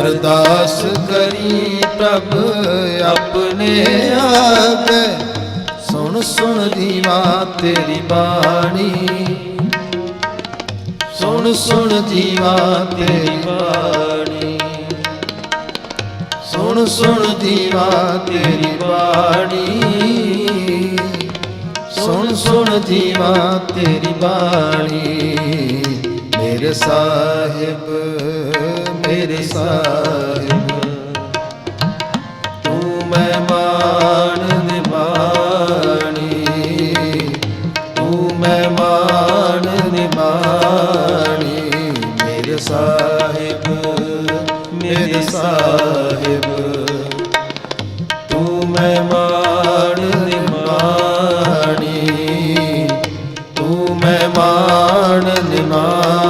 ਅਰਦਾਸ ਕਰੀ ਪ੍ਰਭ ਆਪਣੇ ਆਗੇ ਸੁਣ ਸੁਣ ਦੀਵਾ ਤੇਰੀ ਬਾਣੀ। ਸੁਣ ਸੁਣ ਜੀਵਾ ਤੇਰੀ ਬਾਣੀ। ਸੁਣ ਸੁਣ ਜੀਵਾ ਤੇਰੀ ਬਾਣੀ। ਸੁਣ ਸੁਣ ਜੀਵਾ ਤੇਰੀ ਬਾਣੀ। ਮੇਰੇ ਸਾਹਿਬ। ਮੇਰੇ ਸਾਹਿਬ। ਤੂੰ ਮਹਿਮਾਨ ਨਿਮਾਣੀ ਤੂੰ ਮਹਿਮਾਨ ਨਿਮਾਣੀ ਮੇਰੇ ਸਾਹਿਬ ਮੇਰੇ ਸਾਹਿਬ। ਤੂੰ ਮਹਿਮਾਨ ਨਿਮਾਣੀ ਤੂੰ ਮਹਿਮਾਨ ਨਿਮਾਣੀ